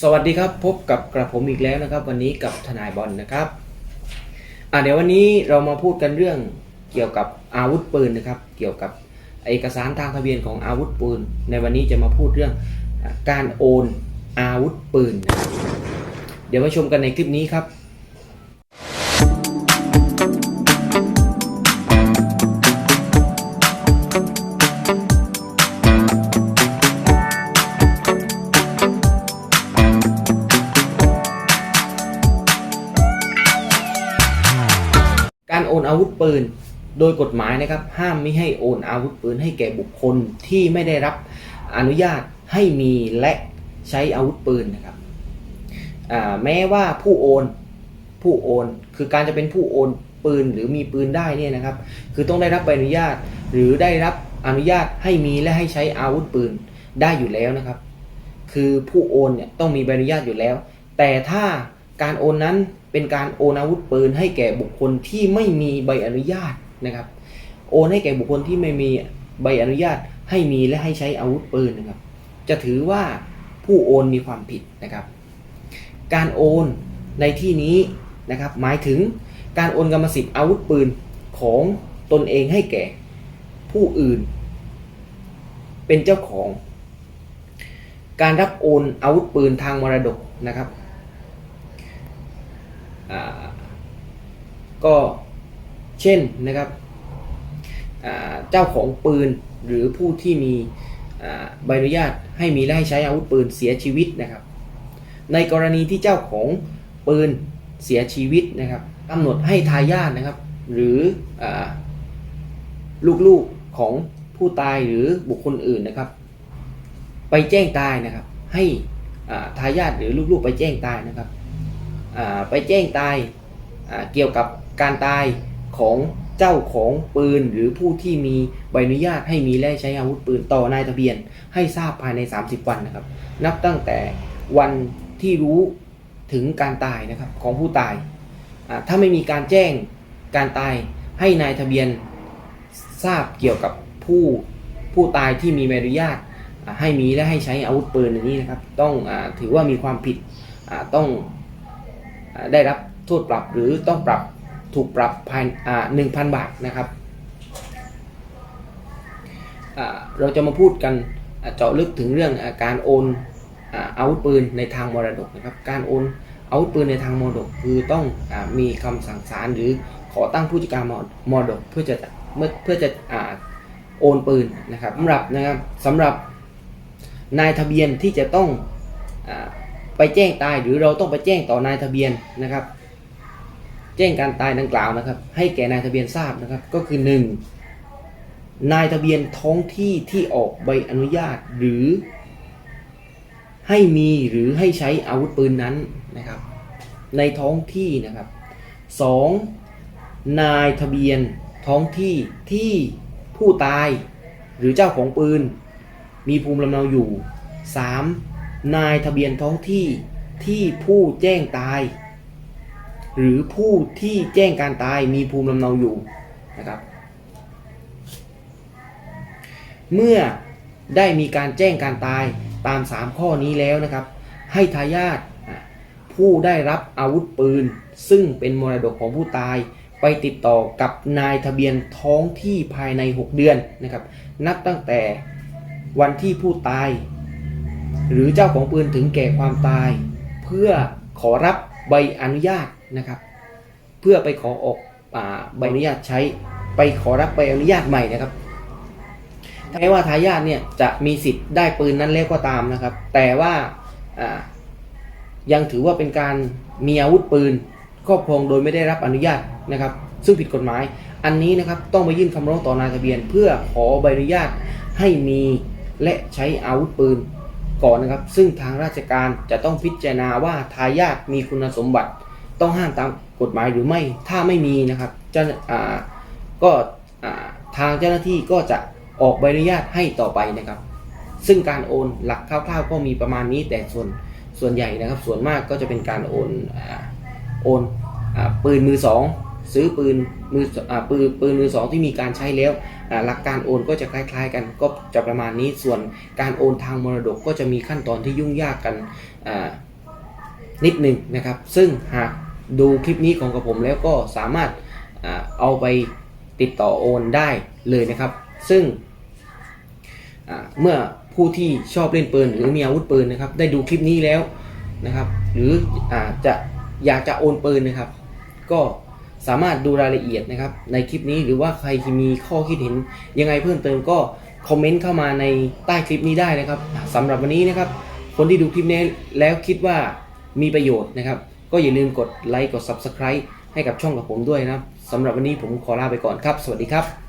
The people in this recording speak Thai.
สวัสดีครับพบกับกระผมอีกแล้วนะครับ วันนี้กับทนายบอลนะครับอ่าเดี๋ยววันนี้เรามาพูดกันเรื่องเกี่ยวกับอาวุธปืนนะครับ เกี่ยวกับเอกสารทางทะเบียนของอาวุธปืน ในวันนี้จะมาพูดเรื่องการโอนอาวุธปืน เดี๋ยวมาชมกันในคลิปนี้ครับ อาวุธปืน โดยกฎหมายนะครับ ห้ามไม่ให้โอนอาวุธปืนให้แก่บุคคลที่ไม่ได้รับอนุญาตให้มีและใช้อาวุธปืนนะครับแม้ว่าผู้โอนผู้โอน คือการจะเป็นผู้โอนปืนหรือมีปืนได้เนี่ยนะครับ คือต้องได้รับใบอนุญาต หรือได้รับอนุญาตให้มีและให้ใช้อาวุธปืนได้อยู่แล้วนะครับ คือผู้โอนเนี่ยต้องมีใบอนุญาตอยู่แล้ว แต่ถ้า การโอนนั้นเป็นการโอนอาวุธปืนให้แก่บุคคลที่ไม่มีใบอนุญาตนะครับ โอนให้แก่บุคคลที่ไม่มีใบอนุญาตให้มีและให้ใช้อาวุธปืนนะครับ จะถือว่าผู้โอนมีความผิดนะครับ การโอนในที่นี้นะครับ หมายถึงการโอนกรรมสิทธิ์อาวุธปืนของตนเองให้แก่ผู้อื่น เป็นเจ้าของ การรับโอนอาวุธปืนทางมรดกนะครับ ก็เช่นนะครับเจ้าของปืนหรือผู้ที่มีใบอนุญาตให้มีและให้ใช้อาวุธปืนเสียชีวิตนะครับ ในกรณีที่เจ้าของปืนเสียชีวิตนะครับกำหนดให้ทายาทนะครับ หรืออลูกๆของผู้ตายหรือบุคคลอื่นนะครับ ไปแจ้งตายนะครับ ให้ทายาทหรือลูกๆไปแจ้งตายนะครับ ไปแจ้งตายเกี่ยวกับการตายของเจ้าของปืนหรือผู้ที่มีใบอนุญาตให้มีและใช้อาวุธปืนต่อนายทะเบียน ให้ทราบภายใน 30 วันนะครับ นับตั้งแต่วันที่รู้ถึงการตายนะครับของผู้ตายถ้าไม่มีการแจ้งการตายให้นายทะเบียนทราบเกี่ยวกับผู้ผู้ตายที่มีใบอนุญาตให้มีและให้ใช้อาวุธปืนอย่างนี้นะครับ ต้องอถือว่ามีความผิดต้อง ได้รับโทษปรับหรือต้องปรับถูกปรับภายหนึ่งพันบาทนะครับ เราจะมาพูดกันเจาะลึกถึงเรื่องอการโอนอาวุธปืนในทางมรดกนะครับ การโอนอาวุธปืนในทางมรดกคือต้องอมีคำสั่งศาลหรือขอตั้งผู้จัดการมรดกเพื่อจะเมื่อเพื่อจะอโอนปืนนะครับสำหรับนะครับสำหรับนายทะเบียนที่จะต้องอ ไปแจ้งตายหรือเราต้องไปแจ้งต่อนายทะเบียนนะครับ แจ้งการตายดังกล่าวนะครับ ให้แก่นายทะเบียนทราบนะครับ ก็คือ 1. นายทะเบียนท้องที่ที่ออกใบอนุญาตหรือ ให้มีหรือให้ใช้อาวุธปืนนั้นนะครับ ในท้องที่นะครับ 2. นายทะเบียนท้องที่ที่ผู้ตายหรือเจ้าของปืน มีภูมิลำเนาอยู่ 3. นายทะเบียนท้องที่ที่ผู้แจ้งตาย หรือผู้ที่แจ้งการตายมีภูมิลำเนาอยู่นะครับ เมื่อได้มีการแจ้งการตายตาม 3 ข้อนี้แล้วนะครับ ให้ทายาทผู้ได้รับอาวุธปืน ซึ่งเป็นมรดกของผู้ตายไปติดต่อกับนายทะเบียนท้องที่ภายใน 6 เดือนนะครับ นับตั้งแต่วันที่ผู้ตาย หรือเจ้าของปืนถึงแก่ความตาย เพื่อขอรับใบอนุญาตนะครับ เพื่อไปขอออกใบอนุญาตใช้ไปขอรับใบอนุญาตใหม่นะครับแม้ว่าทายาทเนี่ยจะมีสิทธิ์ได้ปืนนั้นแล้วก็ตามนะครับ แต่ว่าอ่ายังถือว่าเป็นการมีอาวุธปืนครอบครองโดยไม่ได้รับอนุญาตนะครับ ซึ่งผิดกฎหมาย อันนี้นะครับต้องไปยื่นคำร้องต่อนายทะเบียน เพื่อขอใบอนุญาตให้มีและใช้อาวุธปืน ก่อนนะครับ ซึ่งทางราชการจะต้องพิจารณาว่าทายาทมีคุณสมบัติ ต้องห้ามตามกฎหมายหรือไม่ ถ้าไม่มีนะครับจ้าอ่าก็อ่าทางเจ้าหน้าที่ก็จะออกใบอนุญาตให้ต่อไปนะครับ ซึ่งการโอนหลักคร่าวๆก็มีประมาณนี้แต่ส่วนส่วนใหญ่นะครับ ส่วนมากก็จะเป็นการโอนอโอนอปืนมือสอง ซื้อปืนมืออปืนปืนมือสองที่มีการใช้แล้วหลักการโอนก็จะคล้าย ๆ กันก็จะประมาณนี้ส่วนการโอนทางมรดกก็จะมีขั้นตอนที่ยุ่งยากกันนิดหนึ่งนะครับ ซึ่งหากดูคลิปนี้ของกับผมแล้วก็สามารถอเอาไปติดต่อโอนได้เลยนะครับ ซึ่งเมื่อผู้ที่ชอบเล่นปืนหรือมีอาวุธปืนนะครับ ได้ดูคลิปนี้แล้วนะครับ หรืออาจะอยากจะโอนปืนนะครับ ก็ สามารถดูรายละเอียดนะครับในคลิปนี้หรือว่าใครที่มีข้อคิดเห็นยังไงเพิ่มเติมก็คอมเมนต์เข้ามาในใต้คลิปนี้ได้นะครับสำหรับวันนี้นะครับ คนที่ดูคลิปนี้แล้วคิดว่ามีประโยชน์นะครับ ก็อย่าลืมกดไลค์กด Subscribe ให้กับช่องกับผมด้วยนะครับสำหรับวันนี้ผมขอลาไปก่อนครับ สวัสดีครับ